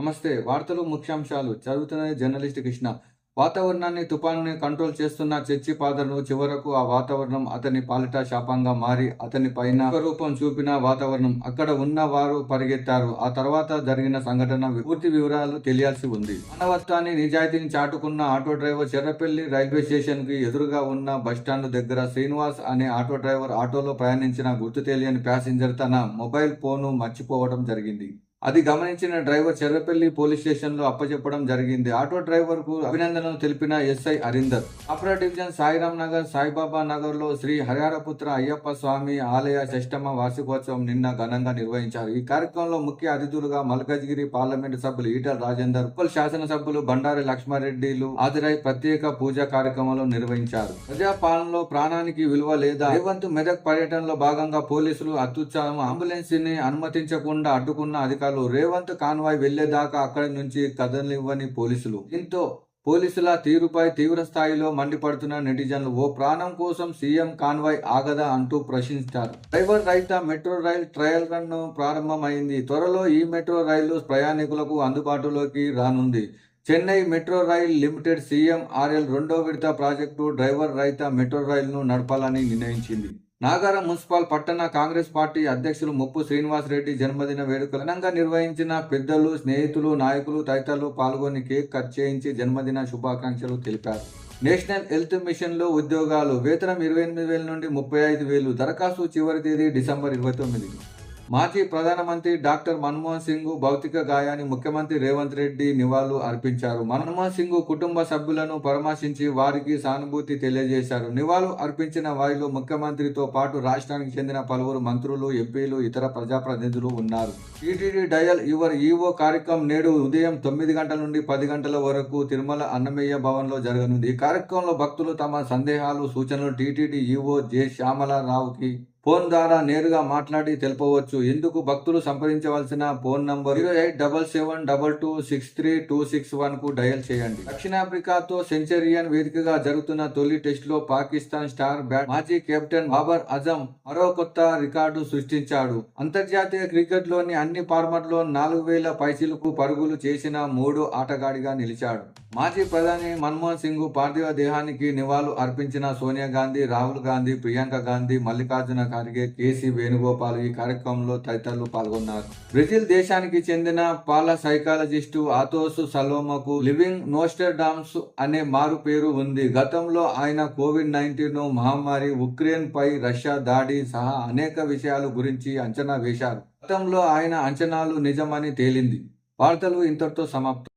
నమస్తే. వార్తలు ముఖ్యాంశాలు. చదువుతున్న జర్నలిస్ట్ కృష్ణ. వాతావరణాన్ని తుపానుని కంట్రోల్ చేస్తున్న చర్చి పాదర్ను చివరకు ఆ వాతావరణం అతని పాలిట శాపంగా మారి అతని పైన రూపం చూపిన వాతావరణం అక్కడ ఉన్న వారు పరిగెత్తారు. ఆ తర్వాత జరిగిన సంఘటన పూర్తి వివరాలు తెలియాల్సి ఉంది. మానవత్వాన్ని నిజాయితీని చాటుకున్న ఆటో డ్రైవర్ చెర్రపల్లి రైల్వే స్టేషన్కి ఎదురుగా ఉన్న బస్టాండ్ దగ్గర శ్రీనివాస్ అనే ఆటో డ్రైవర్ ఆటోలో ప్రయాణించిన గుర్తు తెలియని ప్యాసింజర్ తన మొబైల్ ఫోను మర్చిపోవడం జరిగింది. అది గమనించిన డ్రైవర్ చెర్రపల్లి పోలీస్ స్టేషన్లో అప్పచెప్పడం జరిగింది. ఆటో డ్రైవర్కు అభినందనలు తెలిపిన ఎస్ఐ అరిందర్. అప్రా డివిజన్ సాయిరాం నగర్ సాయిబాబా నగర్లో శ్రీ హరిహరపుత్ర అయ్యప్ప స్వామి ఆలయ షష్టమ వార్షికోత్సవం నిన్న ఘనంగా నిర్వహించారు. ఈ కార్యక్రమంలో ముఖ్య అతిథులుగా మల్కజ్గిరి పార్లమెంట్ సభ్యులు ఈటల రాజేందర్ ఉప్పల్ శాసనసభ్యులు బండారి లక్ష్మారెడ్డిలు హాజరై ప్రత్యేక పూజా కార్యక్రమంలో నిర్వహించారు. ప్రజాపాలనలో ప్రాణానికి విలువ లేదా రేవంత్ మెదక్ పర్యటనలో భాగంగా పోలీసులు అత్యుత్సాహం అంబులెన్స్ని అనుమతించకుండా అడ్డుకున్న అధికారులు రేవంత్ కాన్వాయ్ వెళ్ళేదాకా అక్కడి నుంచి కదలివ్వని పోలీసులు. దీంతో పోలీసుల తీరుపై తీవ్ర స్థాయిలో మండిపడుతున్న నెటిజన్లు ఓ ప్రాణం కోసం సీఎం కాన్వాయ్ ఆగదా అంటూ ప్రశ్నించారు. డ్రైవర్ రహిత మెట్రో రైల్ ట్రయల్ రన్ ప్రారంభమైంది. త్వరలో ఈ మెట్రో రైలు ప్రయాణికులకు అందుబాటులోకి రానుంది. Chennai metro rail limited CM RL రెండో విడత ప్రాజెక్టు డ్రైవర్ రహిత మెట్రో రైలును నడపాలని నిర్ణయించింది. నాగారం మున్సిపల్ పట్టణ కాంగ్రెస్ పార్టీ అధ్యక్షులు ముప్పు శ్రీనివాస్ రెడ్డి జన్మదిన వేడుకలు ఘనంగా నిర్వహించిన పెద్దలు స్నేహితులు నాయకులు తదితరులు పాల్గొని కేక్ కట్ చేయించి జన్మదిన శుభాకాంక్షలు తెలిపారు. నేషనల్ హెల్త్ మిషన్లో ఉద్యోగాలు వేతనం ఇరవై ఎనిమిది వేల నుండి ముప్పై ఐదు వేలు దరఖాస్తు చివరి తేదీ డిసెంబర్ ఇరవై తొమ్మిది. మాజీ ప్రధానమంత్రి డాక్టర్ మన్మోహన్ సింగ్ భౌతిక గాయాన్ని ముఖ్యమంత్రి రేవంత్ రెడ్డి నివాళులు అర్పించారు. మన్మోహన్ సింగ్ కుటుంబ సభ్యులను పరామర్శించి వారికి సానుభూతి తెలియజేశారు. నివాళులు అర్పించిన వారిలో ముఖ్యమంత్రితో పాటు రాష్ట్రానికి చెందిన పలువురు మంత్రులు ఎంపీలు ఇతర ప్రజాప్రతినిధులు ఉన్నారు. టీటీడీ డయల్ యువర్ ఈవో కార్యక్రమం నేడు ఉదయం తొమ్మిది గంటల నుండి పది గంటల వరకు తిరుమల అన్నమయ్య భవన్లో జరగనుంది. ఈ కార్యక్రమంలో భక్తులు తమ సందేహాలు సూచనలు టీటీడీ ఈవో జె. శ్యామలారావుకి ఫోన్ ద్వారా నేరుగా మాట్లాడి తెలుపవచ్చు. ఇందుకు భక్తులు సంప్రదించవలసిన phone number zero eight double seven double two six three two six వన్కు dial చేయండి. దక్షిణాఫ్రికాతో సెంచరియన్ వేదికగా జరుగుతున్న తొలి టెస్ట్లో పాకిస్తాన్ స్టార్ బ్యాట్ మాజీ కెప్టెన్ బాబర్ అజం మరో కొత్త రికార్డు సృష్టించాడు. అంతర్జాతీయ క్రికెట్లోని అన్ని ఫార్మాట్లో నాలుగు వేల పైసలకు పరుగులు చేసిన మూడో ఆటగాడిగా నిలిచాడు. మాజీ ప్రధాని మన్మోహన్ సింగ్ పార్థివ దేహానికి నివాళులు అర్పించిన సోనియా గాంధీ రాహుల్ గాంధీ ప్రియాంక గాంధీ మల్లికార్జున ఖార్గే కేసీ వేణుగోపాల్ ఈ కార్యక్రమంలో తదితరులు పాల్గొన్నారు. బ్రెజిల్ దేశానికి చెందిన పాల సైకాలజిస్టు ఆతోస్ సలోమకు లివింగ్ నోస్టర్డామ్స్ అనే మారు పేరు ఉంది. గతంలో ఆయన కోవిడ్ నైన్టీన్ మహమ్మారి ఉక్రెయిన్ పై రష్యా దాడి సహా అనేక విషయాల గురించి అంచనా వేశారు. గతంలో ఆయన అంచనాలు నిజమని తేలింది. వార్తలు ఇంతటితో సమాప్తం.